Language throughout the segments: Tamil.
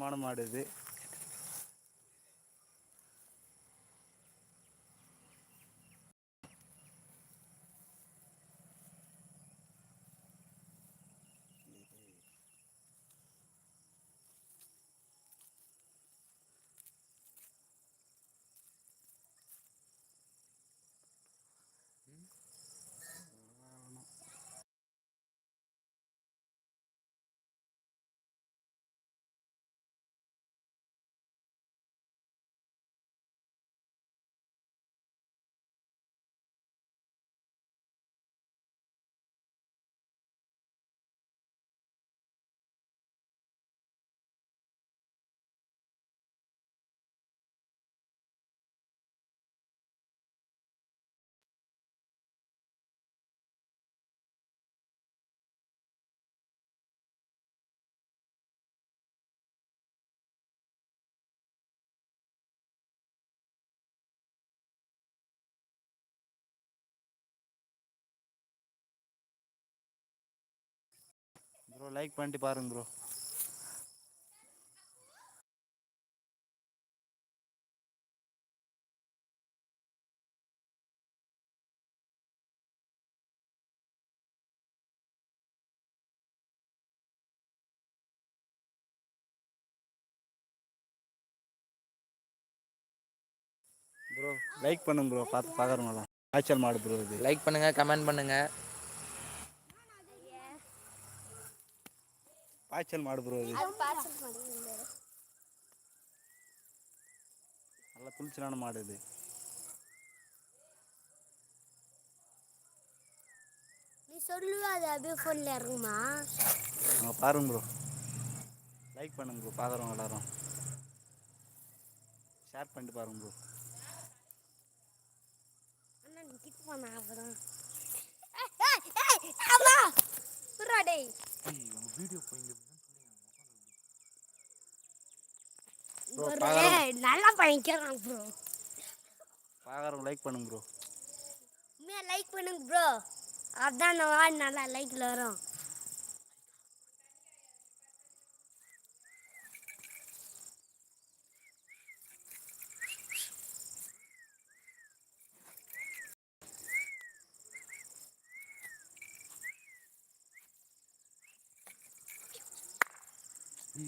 தரமான மாடு இது. ப்ரோ லைக் பண்ணிட்டு பாருங்க ப்ரோ ப்ரோ லைக் பண்ணுங்க ப்ரோ பார்த்து பார்க்குறவங்களாம் காய்ச்சல் மாடு ப்ரோ இது. லைக் பண்ணுங்கள் கமெண்ட் பண்ணுங்கள் பாய்ச்சல் மாடு ப்ரோ இது நல்லா துளிச்சலான மாடு இது. நீ சொல்லுவ அது அப்படியே ஃபோனில் இறங்குமா? அங்கே பாருங்க ப்ரோ லைக் பண்ணுங்க ப்ரோ பார்க்குறவங்க எல்லாரும். ஷேர் பண்ணிட்டு பாருங்க ப்ரோ அண்ணா நீ கிக் பண்ண அப்புறம் அம்மா! புறா வீடியோ நல்லா பண்ணிக்கிறான் ப்ரோ பார்க்குறவங்க லைக் பண்ணுங்க ப்ரோ உண்மையாக லைக் பண்ணுங்க ப்ரோ அதான் வாடி நல்லா லைக்கில் வரும்.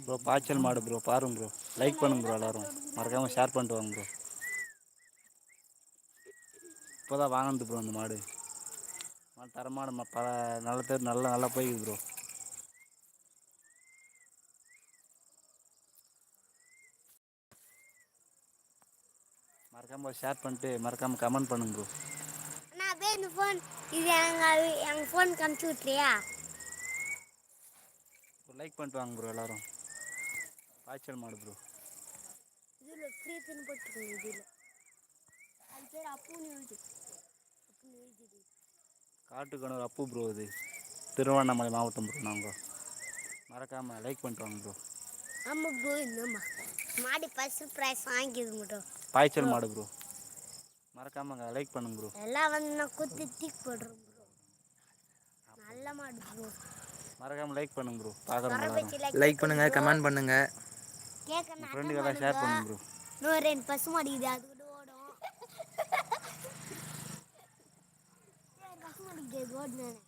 ப்ரோ பாய்ச்சல் மாடு ப்ரோ பாருங்க ப்ரோ லைக் பண்ணுங்க ப்ரோ எல்லாரும். மறக்காமல் ஷேர் பண்ணிட்டு வாங்க ப்ரோ இப்போ தான் வாங்கினது ப்ரோ அந்த மாடு. மாடு தரமான பல நல்ல பேர் நல்லா நல்லா போய்க்குது ப்ரோ மறக்காமல் ஷேர் பண்ணிட்டு மறக்காமல் கமெண்ட் பண்ணுங்க ப்ரோ அப்படியே இந்த ஃபோன் இது எங்கள் எங்கள் ஃபோன் கமிச்சு விட்றியா லைக் பண்ணிட்டு வாங்க ப்ரோ எல்லாரும். பாய்ச்சல் மாடு ப்ரோ இதில் ஃப்ரீ பின் போட்டுருக்கோங்க இதில். அது பேர் அப்புன்னு எழுது. அப்புன்னு எழுதிடு. காட்டுக்கணூர் அப்பு ப்ரோ இது. திருவண்ணாமலை மாவட்டம் ப்ரோ நாங்கள் மறக்காமல் லைக் பண்ணிட்டு வாங்க ப்ரோ ஆமாம் ப்ரோ என்னம்மா மாடி ஃபஸ்ட்டு ப்ரைஸ் வாங்கிக்குது மட்டும் பாய்ச்சல் மாடு ப்ரோ மறக்காம லைக் பண்ணுங்க ப்ரோ எல்லாம் வந்து நான் குத்தி தீக்கு போடுறேன் ப்ரோ நல்ல மாடு ப்ரோ மறக்காம லைக் பண்ணுங்க ப்ரோ பரபட்ச லைக் பண்ணுங்கள் கமெண்ட் பண்ணுங்கள் கேட்க உங்கள் ஃப்ரெண்டுக்கு எல்லாம் ஷேர் பண்ணுங்க ப்ரோ இன்னும் ரெண்டு பசு மாடிக்குது அது கூட ஓடும். பசு மாடிக்குது ஓடுனேன்.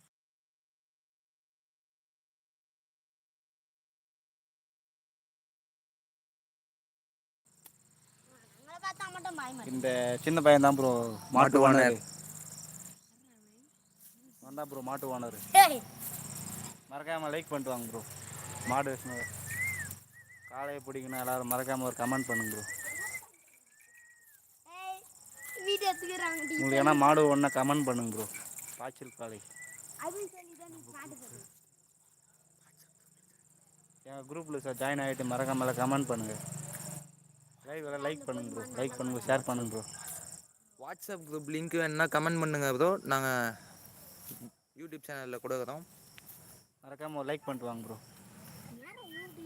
இந்த சின்ன பையன் தான் ப்ரோ மாட்டு ஓனர். வந்தா ப்ரோ மாட்டு ஓனர் மறக்காம லைக் பண்ணிட்டு வாங்க ப்ரோ மாடு காலையை பிடிக்கணும். எல்லாரும் மறக்காம ஒரு கமெண்ட் பண்ணுங்க ப்ரோ. உங்களுக்கு ஏன்னா மாடு ஒன்றா கமெண்ட் பண்ணுங்க ப்ரோ பாய்ச்சல் போடுற. எங்கள் குரூப்பில் சார் ஜாயின் ஆகிட்டு மறக்காம கமெண்ட் பண்ணுங்கள் லைவ் எல்லாம் லைக் பண்ணுங்க. ப்ரோ லைக் பண்ணுங்க ஷேர் பண்ணுங்க ப்ரோ வாட்ஸ்அப் குரூப் லிங்க் வேணுன்னா கமெண்ட் பண்ணுங்கள் ப்ரோ நாங்கள் யூடியூப் சேனலில் கொடுக்குறோம். மறக்காம ஒரு லைக் பண்ணிட்டு வாங்க ப்ரோ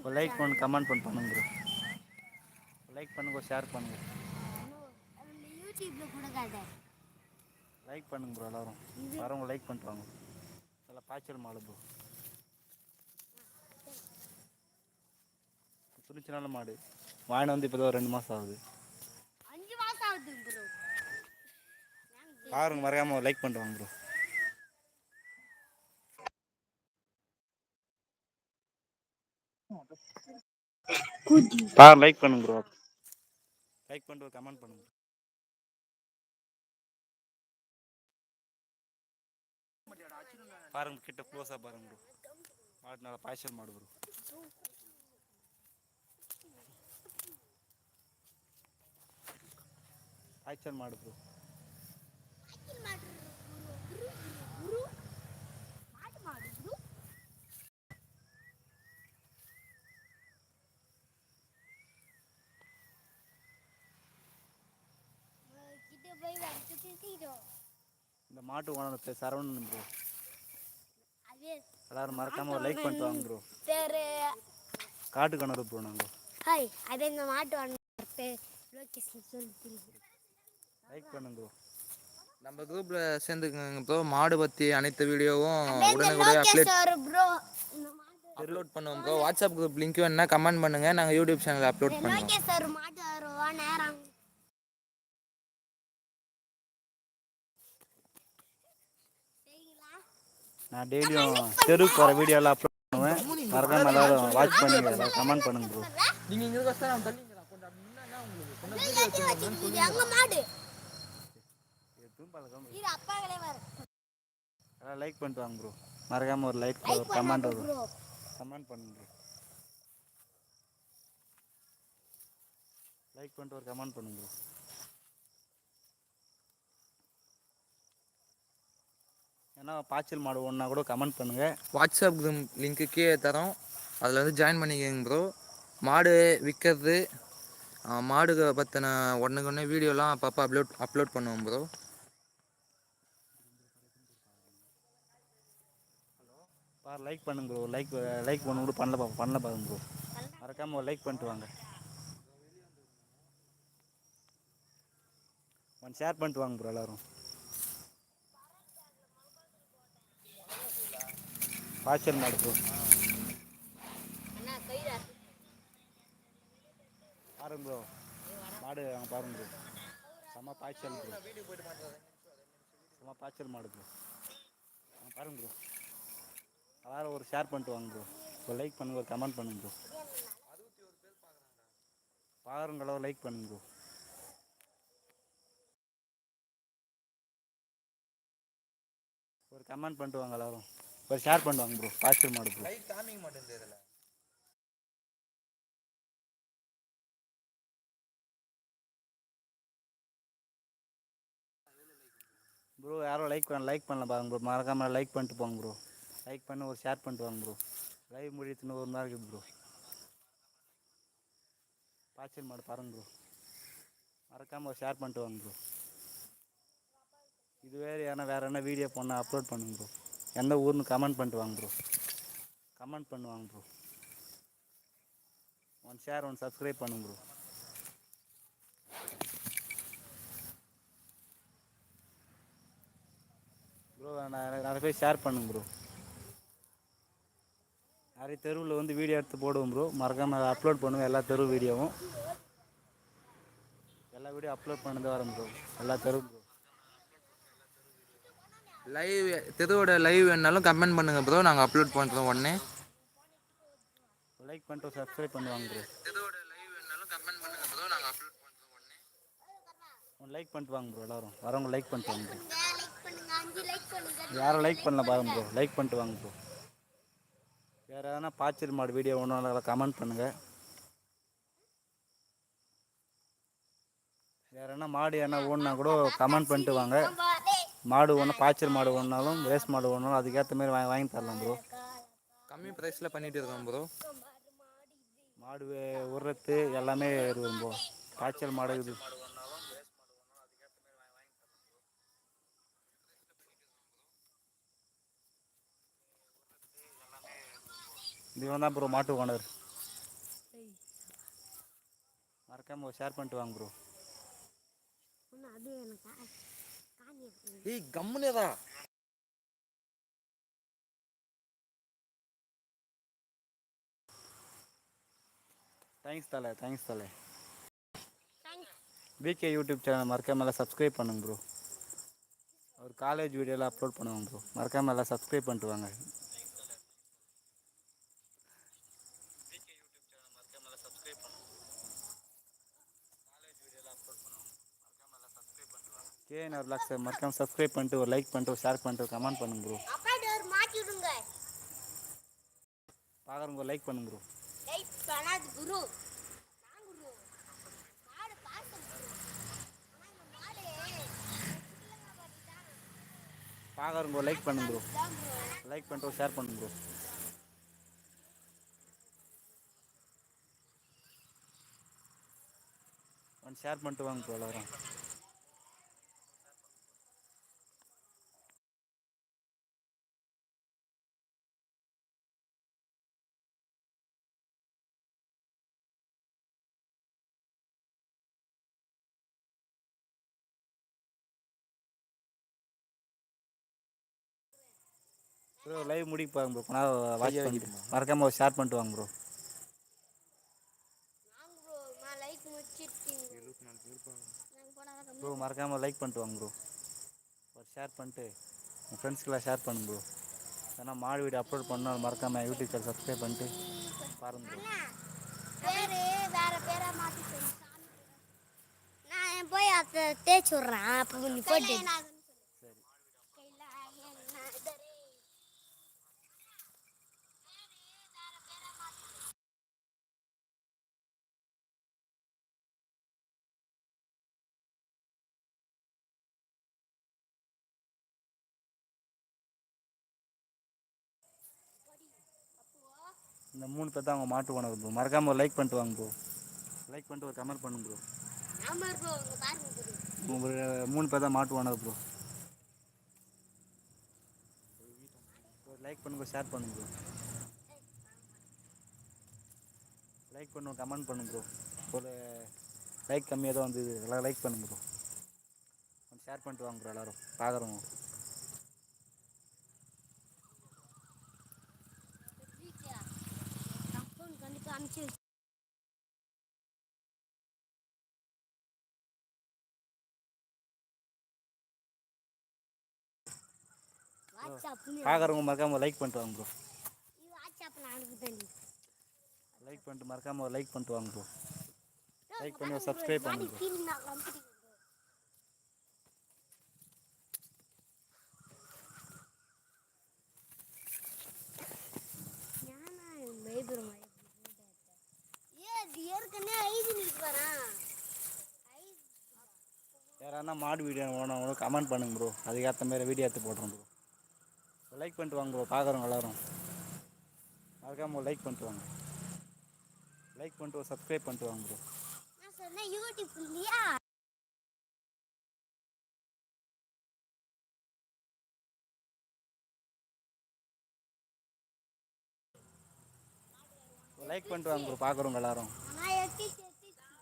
ஒரு லைக் பண்ணி கமெண்ட் பண்ணி பண்ணுங்க ப்ரோ லைக் பண்ணுங்க. ஷேர் பண்ணுங்க லைக் பண்ணுங்க ப்ரோ எல்லாரும். வரவங்க லைக் பண்ணிட்டு வாங்க நல்லா பாய்ச்சல் மாடு ப்ரோ துணிச்ச நல்ல மாடு. வாங்கிட்டு வந்து இப்போ ரெண்டு மாதம் ஆகுது. அஞ்சு மாசம் ஆகுது ப்ரோ பாருங்க மறக்காமல் லைக் பண்ணிட்டு வாங்க ப்ரோ பாருங்க லைக் பண்ணுங்க ப்ரோ லைக் பண்ணிட்டு கமெண்ட் பண்ணுங்க. பாருங்க கிட்ட க்ளோஸாக பாருங்க ப்ரோ மாடு நல்லா பாய்ச்சல் மாடு ப்ரோ பாய்ச்சல் மாடு. ப்ரோ மாட்டு மாடு ப்ரோ கிட்ட போய் வச்சு திட்டிடும் இந்த மாட்டு ஓனர் பேர் சரவணன் ப்ரோ எல்லாரும் மறக்காம ஒரு லைக் பண்ணிட்டு வாங்க ப்ரோ பேரு காட்டு கிணறு ப்ரோ நாங்கள் ஹாய் அது இந்த மாட்டு ஓனர் பேர் லோகேஷ் சொல்லி லைக் பண்ணுங்க ப்ரோ நம்ம குரூப்பில் சேர்ந்துக்கங்க ப்ரோ மாடு பற்றி அனைத்து வீடியோவும் உடனுக்குடைய அப்டேட் அப்லோட் பண்ணுவோம் ப்ரோ வாட்ஸ்அப் குரூப் லிங்க் வேணுன்னா கமெண்ட் பண்ணுங்கள் நாங்கள் யூடியூப் சேனலில் அப்லோட் பண்ணுவோம் லோகேஷ் சார் மாட்டு வருவா நேரம் சரிங்களா நான் டெய்லியும் தெருவுக்கு வர வீடியோலாம் அப்லோட் பண்ணுவேன். மறக்காம எல்லாரும் வாட்ச் பண்ணுங்க கமெண்ட் பண்ணுங்க ப்ரோ நீங்கள் இங்கே கஷ்டம் நான் தள்ளிங்களா கொஞ்சம் முன்னா உங்களுக்கு கட்டி வச்சிருக்குது அங்க மாடு. இது அப்பாங்களே வர. எல்லாம் லைக் பண்ணிட்டு வாங்க ப்ரோ மறக்காம ஒரு லைக் ஒரு கமெண்ட் வரும். கமெண்ட் பண்ணுங்க ப்ரோ லைக் பண்ணிட்டு ஒரு கமெண்ட் பண்ணுங்க ப்ரோ ஏன்னா பாய்ச்சல் மாடு ஒன்றா கூட கமெண்ட் பண்ணுங்க. வாட்ஸ்அப் குரூப் லிங்க்கு கீழே தரோம். அதில் வந்து ஜாயின் பண்ணிக்கோங்க ப்ரோ மாடு விற்கிறது மாடுக பற்றின ஒன்றுக்கு ஒன்று வீடியோலாம் அப்பப்போ அப்லோட் அப்லோட் பண்ணுவோம் ப்ரோ பாரு லைக் பண்ணுங்க ப்ரோ லைக் லைக் பண்ண கூட பண்ணல பா- பண்ணல பாருங்க ப்ரோ மறக்காம ஒரு லைக் பண்ணிட்டு வாங்க. ஒன் ஷேர் பண்ணிட்டு வாங்க ப்ரோ எல்லாரும். பாய்ச்சல் மாடு பாருங்க ப்ரோ மாடு அங்கே பாருங்க ப்ரோ செம்ம பாய்ச்சல் ப்ரோ செம்ம பாய்ச்சல் மாடு ப்ரோ அங்கே பாருங்க ப்ரோ எல்லாரும் ஒரு ஷேர் பண்ணிட்டு வாங்க ப்ரோ ஒரு லைக் பண்ணுங்க ஒரு கமெண்ட் பண்ணுங்க ப்ரோ பாருங்களோ லைக் பண்ணுங்க ப்ரோ ஒரு கமெண்ட் பண்ணிட்டு வாங்க எல்லாரும். ஒரு ஷேர் பண்ணிட்டு வாங்க ப்ரோ பாஸ்டர் மாடு ப்ரோ லைட் காமிக்க மாட்டேங்குது இதில் ப்ரோ யாரும் லைக் பண்ண லைக் பண்ணல பாருங்க ப்ரோ மறக்காமல் லைக் பண்ணிட்டு போங்க ப்ரோ லைக் பண்ணி ஒரு ஷேர் பண்ணிட்டு வாங்க ப்ரோ லைவ் முடியத்துன்னு ஒரு மாதிரி இருக்குது ப்ரோ பாய்ச்சல் மாடு பாருங்க ப்ரோ மறக்காமல் ஒரு ஷேர் பண்ணிட்டு வாங்க ப்ரோ இதுவே ஏன்னா வேறு என்ன வீடியோ பண்ணால் அப்லோட் பண்ணுங்க ப்ரோ எந்த ஊர்னு கமெண்ட் பண்ணிட்டு வாங்க ப்ரோ கமெண்ட் பண்ணுவாங்க bro one share one subscribe பண்ணுங்க ப்ரோ ப்ரோ நான் நிறைய பேர் ஷேர் பண்ணுங்க ப்ரோ நிறைய தெருவில் வந்து வீடியோ எடுத்து போடுவோம் ப்ரோ மறக்காமல் அப்லோட் பண்ணுவேன் எல்லா தெரு வீடியோவும் எல்லா வீடியோ அப்லோட் பண்ணது வரேன் ப்ரோ எல்லா தெரு ப்ரோ லைவ் தெருவோட லைவ் வேணாலும் கமெண்ட் பண்ணுங்கள் ப்ரோ நாங்கள் அப்லோட் பண்ணுறோம் உடனே. லைக் பண்ணிட்டு சப்ஸ்கிரைப் பண்ணுவாங்க ப்ரோ தெருவோட லைவ் வேணாலும் கமெண்ட் பண்ணுங்கள் ப்ரோ நாங்கள் அப்லோட் பண்ணுறோம் உடனே. லைக் பண்ணிட்டு வாங்க ப்ரோ எல்லாரும். வரவங்க லைக் பண்ணிட்டு வாங்க ப்ரோ பண்ணுங்க? பண்ணுங்க. யாரும் லைக் பண்ணல பாருங்க ப்ரோ லைக் பண்ணிட்டு வாங்க ப்ரோ வேறு எதனா பாய்ச்சல் மாடு வீடியோ ஒன்றும் கமெண்ட் பண்ணுங்கள் வேறு என்ன மாடு என்ன ஓடுனா கூட கமெண்ட் பண்ணிட்டு வாங்க. மாடு ஒன்று பாய்ச்சல் மாடு ஒன்றாலும் ரேஸ் மாடு ஒன்றாலும் அதுக்கேற்ற மாதிரி வாங்கி வாங்கி தரலாம் ப்ரோ கம்மி ப்ரைஸில் பண்ணிட்டு இருக்கோம் ப்ரோ மாடு உர்றது எல்லாமே இருக்குது ப்ரோ பாய்ச்சல் மாடு இது. இவன் தான் ப்ரோ மாட்டு ஓனர். மறக்காம ஷேர் பண்ணிட்டு வாங்க ப்ரோ அது எனக்கு ஏய் கம்முனேதா தேங்க்ஸ் தலை தேங்க்ஸ் தலை. பிகே யூடியூப் சேனல் மறக்காம எல்லாம் சப்ஸ்கிரைப் பண்ணுங்க ப்ரோ ஒரு காலேஜ் வீடியோலாம் அப்லோட் பண்ணுவாங்க ப்ரோ மறக்காம எல்லாம் சப்ஸ்கிரைப் பண்ணிட்டு வாங்க. கேஎன்ஆர் பிளாக்ஸை மறக்காம சப்ஸ்கிரைப் பண்ணிட்டு ஒரு லைக் பண்ணிட்டு ஒரு ஷேர் பண்ணிட்டு ஒரு கமெண்ட் பண்ணுங்க ப்ரோ பார்க்குறவங்க லைக் பண்ணுங்க ப்ரோ லைட் பண்ணாது குரு. பார்க்குறவங்க லைக் பண்ணுங்க ப்ரோ லைக் பண்ணிட்டு ஒரு ஷேர் பண்ணுங்க ப்ரோ ஒன் ஷேர் பண்ணிட்டு வாங்க ப்ரோ எல்லாரும். ப்ரோ லைவ் முடிக்க பாருங்க ப்ரோ நான் வாட்ச் பண்ணிட்டு மறக்காம ஒரு ஷேர் பண்ணிட்டு வாங்க ப்ரோ ப்ரோ நான் லைக் மறக்காமல் பண்ணிட்டு வாங்க ப்ரோ ஒரு ஷேர் பண்ணிட்டு உங்கள் ஃப்ரெண்ட்ஸ்க்கெலாம் ஷேர் பண்ணுங்க ப்ரோ ஏன்னா மாடு வீடியோ அப்லோட் பண்ணால் மறக்காமல் யூடியூப் சேனல் சப்ஸ்கிரைப் பண்ணிட்டு பாருங்க நான் போய் அதை தேய்ச்சி விட்றேன். அப்போ நீ போட்டு இந்த மூணு பேர் தான் அவங்க மாட்டு ஓனர் ப்ரோ மறக்காமல் ஒரு லைக் பண்ணிட்டு வாங்க ப்ரோ லைக் பண்ணிட்டு ஒரு கமெண்ட் பண்ணுங்க ப்ரோ மூணு பேர் தான் மாட்டு ஓனர் ப்ரோ லைக் பண்ணுங்க ஷேர் பண்ணுங்க ப்ரோ லைக் பண்ணுங்க கமெண்ட் பண்ணுங்க ப்ரோ ஒரு லைக் கம்மியாக தான் வந்தது. எல்லாம் லைக் பண்ணுங்க ப்ரோ ஷேர் பண்ணிட்டு வாங்க ப்ரோ எல்லாரும். பார்க்குறவங்க பார்க்குறவங்க மறக்காமல் லைக் பண்ணிட்டு வாங்க ப்ரோ லைக் பண்ணிட்டு மறக்காமல் ஒரு லைக் பண்ணிட்டு வாங்க ப்ரோ லைக் பண்ணி சப்ஸ்கிரைப் பண்ணுங்க யாரானா மாடு வீடியோ வேணும் கமெண்ட் பண்ணுங்க ப்ரோ அதுக்கேற்ற மாதிரி வீடியோ எடுத்து போடுறோம் ப்ரோ லைக் பண்ணிட்டு வாங்க ப்ரோ பார்க்குறவங்க எல்லாரும். மறக்காம லைக் பண்ணிட்டு வாங்க லைக் பண்ணிட்டு சப்ஸ்கிரைப் பண்ணிட்டு வாங்க ப்ரோ நான் சொன்னேன் யூடியூப் இல்லையா? லைக் பண்ணிட்டு வாங்க ப்ரோ பார்க்குறவங்க எல்லாரும்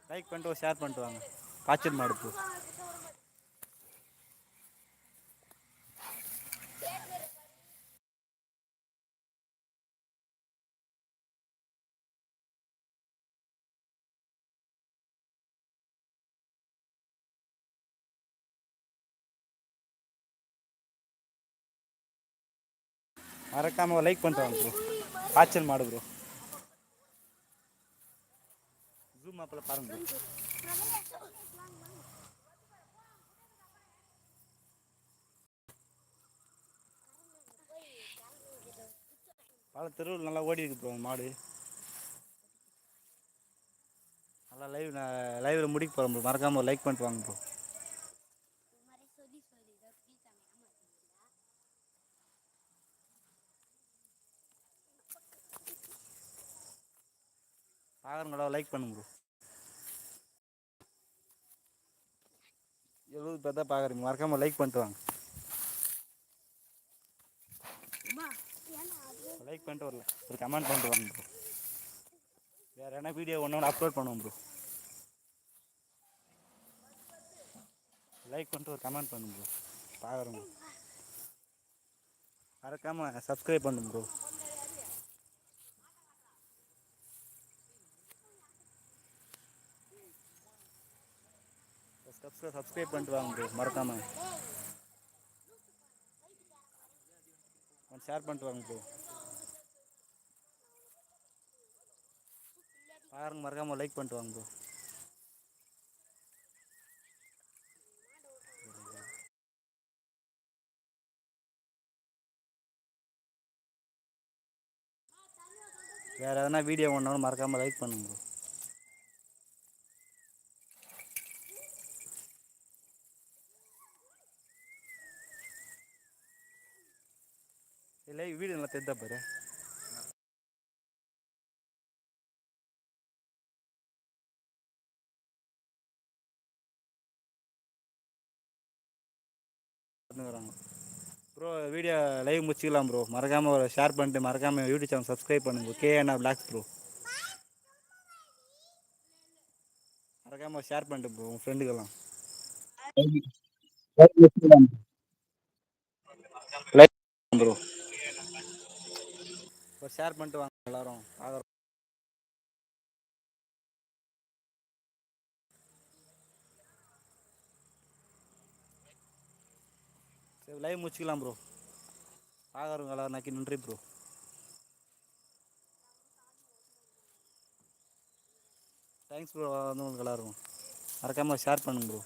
லைக் பண்ணிட்டு ஷேர் பண்ணிட்டு வாங்க பாய்ச்சல் மாடு மறக்காமல் மறக்காம லைக் பண்ணிட்டு வாங்க ப்ரோ காய்ச்சல் மாடு ப்ரோ ஜூம் ஆப்பில் பாருங்க ப்ரோ பல தெருவில் நல்லா ஓடி இருக்கு ப்ரோ மாடு. நல்லா லைவ் லைவில் முடிக்க போகிறோம் ப்ரோ மறக்காமல் லைக் பண்ணிட்டு வாங்க ப்ரோ சொல்லி சொல்லி ப்ளீஸ் ஏமாத்தீங்களா பார்க்குறவங்களா லைக் பண்ணுங்க ப்ரோ எழுபது பேர் தான் பார்க்குறீங்க. மறக்காம லைக் பண்ணிட்டு வாங்க. லைக் பண்ணிட்டு வரல. ஒரு கமெண்ட் பண்ணிட்டு வாங்க ப்ரோ வேறு என்ன வீடியோ ஒன்று ஒன்று அப்லோட் பண்ணுவோம் ப்ரோ லைக் பண்ணிட்டு ஒரு கமெண்ட் பண்ணுங்க ப்ரோ பார்க்குறோங்க மறக்காமல் சப்ஸ்கிரைப் பண்ணுங்க ப்ரோ சப்ஸ்கிரைப் சப்ஸ்கிரைப் பண்ணிட்டு வாங்க ப்ரோ மறக்காமல் ஷேர் பண்ணிட்டு வாங்க ப்ரோ பாருங்க மறக்காமல் லைக் பண்ணிட்டு வாங்க ப்ரோ வேறு எதனா வீடியோ ஒன்றாலும் மறக்காமல் லைக் பண்ணுங்க ப்ரோ வீடியோ நல்லா தெரிஞ்சா பாரு? வராங்க. ப்ரோ வீடியோ லைவ் முடிச்சிக்கலாம் ப்ரோ மறக்காமல் ஒரு ஷேர் பண்ணிட்டு மறக்காமல் யூடியூப் சேனல் சப்ஸ்கிரைப் பண்ணுங்க கே என்ன பிளாக்ஸ் ப்ரோ மறக்காமல் ஷேர் பண்ணிட்டு ப்ரோ உங்கள் ஃப்ரெண்டுக்கெல்லாம் லைக் ப்ரோ ஒரு ஷேர் பண்ணிட்டு வாங்க எல்லாரும். பார்க்குறோம் சரி லைவ் முடிச்சிக்கலாம் ப்ரோ பார்க்குறவங்க எல்லாரும் நக்கி நன்றி ப்ரோ தேங்க்ஸ் ப்ரோ வந்து உங்களுக்கு எல்லாருக்கும். மறக்காமல் ஷேர் பண்ணுங்க ப்ரோ